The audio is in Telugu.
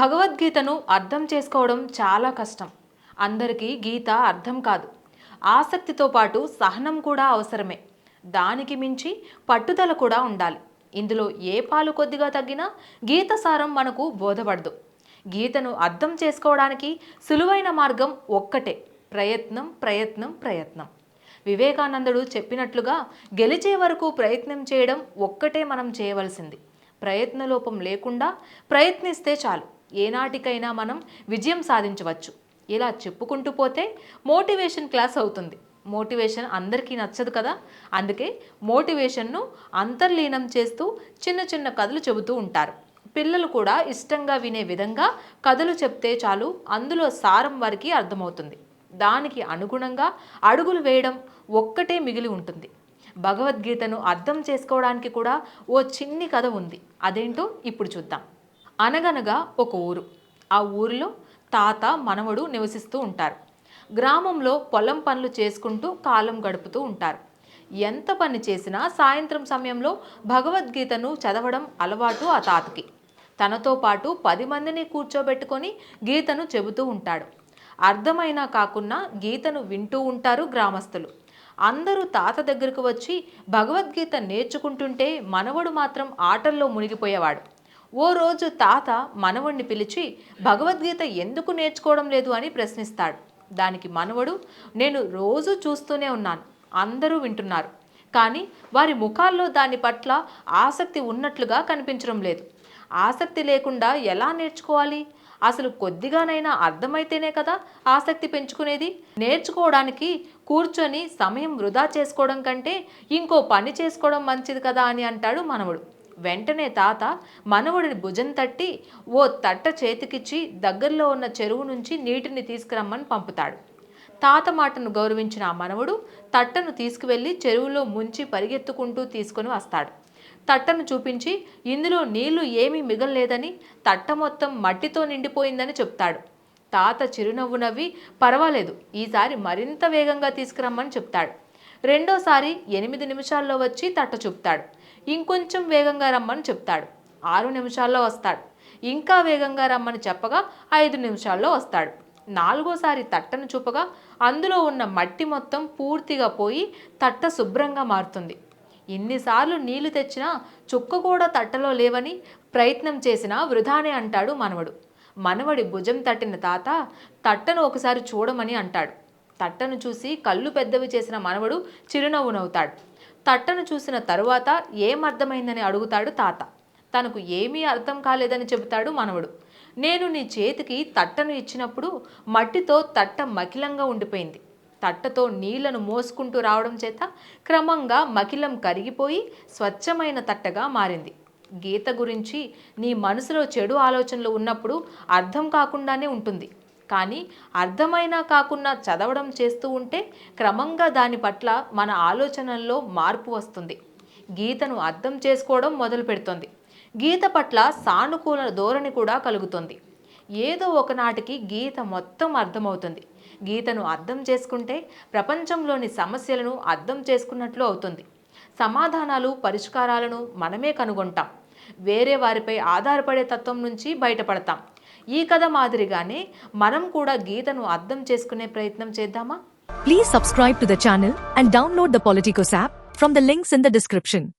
భగవద్గీతను అర్థం చేసుకోవడం చాలా కష్టం. అందరికీ గీత అర్థం కాదు. ఆసక్తితో పాటు సహనం కూడా అవసరమే. దానికి మించి పట్టుదల కూడా ఉండాలి. ఇందులో ఏ పాలు కొద్దిగా తగ్గినా గీత సారం మనకు బోధపడదు. గీతను అర్థం చేసుకోవడానికి సులువైన మార్గం ఒక్కటే. ప్రయత్నం ప్రయత్నం ప్రయత్నం. వివేకానందుడు చెప్పినట్లుగా గెలిచే వరకు ప్రయత్నం చేయడం ఒక్కటే మనం చేయవలసింది. ప్రయత్నలోపం లేకుండా ప్రయత్నిస్తే చాలు. ఏనాటికైనా మనం విజయం సాధించవచ్చు. ఇలా చెప్పుకుంటూ పోతే మోటివేషన్ క్లాస్ అవుతుంది. మోటివేషన్ అందరికీ నచ్చదు కదా? అందుకే మోటివేషన్ను అంతర్లీనం చేస్తూ చిన్న చిన్న కథలు చెబుతూ ఉంటారు. పిల్లలు కూడా ఇష్టంగా వినే విధంగా కథలు చెప్తే చాలు అందులో సారం వారికి అర్థమవుతుంది. దానికి అనుగుణంగా అడుగులు వేయడం ఒక్కటే మిగిలి ఉంటుంది. భగవద్గీతను అర్థం చేసుకోవడానికి కూడా ఓ చిన్ని కథ ఉంది. అదేంటో ఇప్పుడు చూద్దాం. అనగనగా ఒక ఊరు. ఆ ఊరిలో తాత మనవడు నివసిస్తూ ఉంటారు. గ్రామంలో పొలం పనులు చేసుకుంటూ కాలం గడుపుతూ ఉంటారు. ఎంత పని చేసినా సాయంత్రం సమయంలో భగవద్గీతను చదవడం అలవాటు ఆ తాతకి. తనతో పాటు పది మందిని కూర్చోబెట్టుకొని గీతను చెబుతూ ఉంటాడు. అర్థమైనా కాకున్నా గీతను వింటూ ఉంటారు గ్రామస్తులు. అందరూ తాత దగ్గరకు వచ్చి భగవద్గీత నేర్చుకుంటుంటే మనవడు మాత్రం ఆటల్లో మునిగిపోయేవాడు. ఓ రోజు తాత మనవణ్ణి పిలిచి భగవద్గీత ఎందుకు నేర్చుకోవడం లేదు? అని ప్రశ్నిస్తాడు. దానికి మనవడు నేను రోజు చూస్తూనే ఉన్నాను. అందరూ వింటున్నారు. కానీ వారి ముఖాల్లో దాని పట్ల ఆసక్తి ఉన్నట్లుగా కనిపించడం లేదు. ఆసక్తి లేకుండా ఎలా నేర్చుకోవాలి? అసలు కొద్దిగానైనా అర్థమైతేనే కదా ఆసక్తి పెంచుకునేది? నేర్చుకోవడానికి కూర్చొని సమయం వృధా చేసుకోవడం కంటే ఇంకో పని చేసుకోవడం మంచిది కదా అని అంటాడు మనవడు. వెంటనే తాత మనవడిని భుజం తట్టి ఓ తట్ట చేతికిచ్చి దగ్గరలో ఉన్న చెరువు నుంచి నీటిని తీసుకురమ్మని పంపుతాడు. తాత మాటను గౌరవించిన ఆ మనవడు తట్టను తీసుకువెళ్ళి చెరువులో ముంచి పరిగెత్తుకుంటూ తీసుకొని వస్తాడు. తట్టను చూపించి ఇందులో నీళ్ళు ఏమీ మిగల్లేదని తట్ట మొత్తం మట్టితో నిండిపోయిందని చెప్తాడు. తాత చిరునవ్వు నవ్వి పర్వాలేదు ఈసారి మరింత వేగంగా తీసుకురమ్మని చెప్తాడు. రెండోసారి ఎనిమిది నిమిషాల్లో వచ్చి తట్ట చూపుతాడు. ఇంకొంచెం వేగంగా రమ్మని చెప్తాడు. ఆరు నిమిషాల్లో వస్తాడు. ఇంకా వేగంగా రమ్మని చెప్పగా ఐదు నిమిషాల్లో వస్తాడు. నాలుగోసారి తట్టను చూపగా అందులో ఉన్న మట్టి మొత్తం పూర్తిగా పోయి తట్ట శుభ్రంగా మారుతుంది. ఎన్నిసార్లు నీళ్ళు తెచ్చినా చుక్క కూడా తట్టలో లేవని ప్రయత్నం చేసినా వృధానే అంటాడు మనవడు. మనవడి భుజం తట్టిన తాత తట్టను ఒకసారి చూడమని అంటాడు. తట్టను చూసి కళ్ళు పెద్దవి చేసిన మనవడు చిరునవ్వు నవ్వుతాడు. తట్టను చూసిన తరువాత ఏం అర్థమైందని అడుగుతాడు తాత. తనకు ఏమీ అర్థం కాలేదని చెబుతాడు మనవడు. నేను నీ చేతికి తట్టను ఇచ్చినప్పుడు మట్టితో తట్ట మకిలంగా ఉండిపోయింది. తట్టతో నీళ్ళను మోసుకుంటూ రావడం చేత క్రమంగా మకిలం కరిగిపోయి స్వచ్ఛమైన తట్టగా మారింది. గీత గురించి నీ మనసులో చెడు ఆలోచనలు ఉన్నప్పుడు అర్థం కాకుండానే ఉంటుంది. కానీ అర్థమైనా కాకుండా చదవడం చేస్తూ ఉంటే క్రమంగా దాని పట్ల మన ఆలోచనల్లో మార్పు వస్తుంది. గీతను అర్థం చేసుకోవడం మొదలు పెడుతుంది. గీత పట్ల సానుకూల ధోరణి కూడా కలుగుతుంది. ఏదో ఒకనాటికి గీత మొత్తం అర్థమవుతుంది. గీతను అర్థం చేసుకుంటే ప్రపంచంలోని సమస్యలను అర్థం చేసుకున్నట్లు అవుతుంది. సమాధానాలు పరిష్కారాలను మనమే కనుగొంటాం. వేరే వారిపై ఆధారపడే తత్వం నుంచి బయటపడతాం. ఈ కథ మాదిరిగానే మనం కూడా గీతను అర్థం చేసుకునే ప్రయత్నం చేద్దామా? Please subscribe to the and download the Politicos app from the links in the description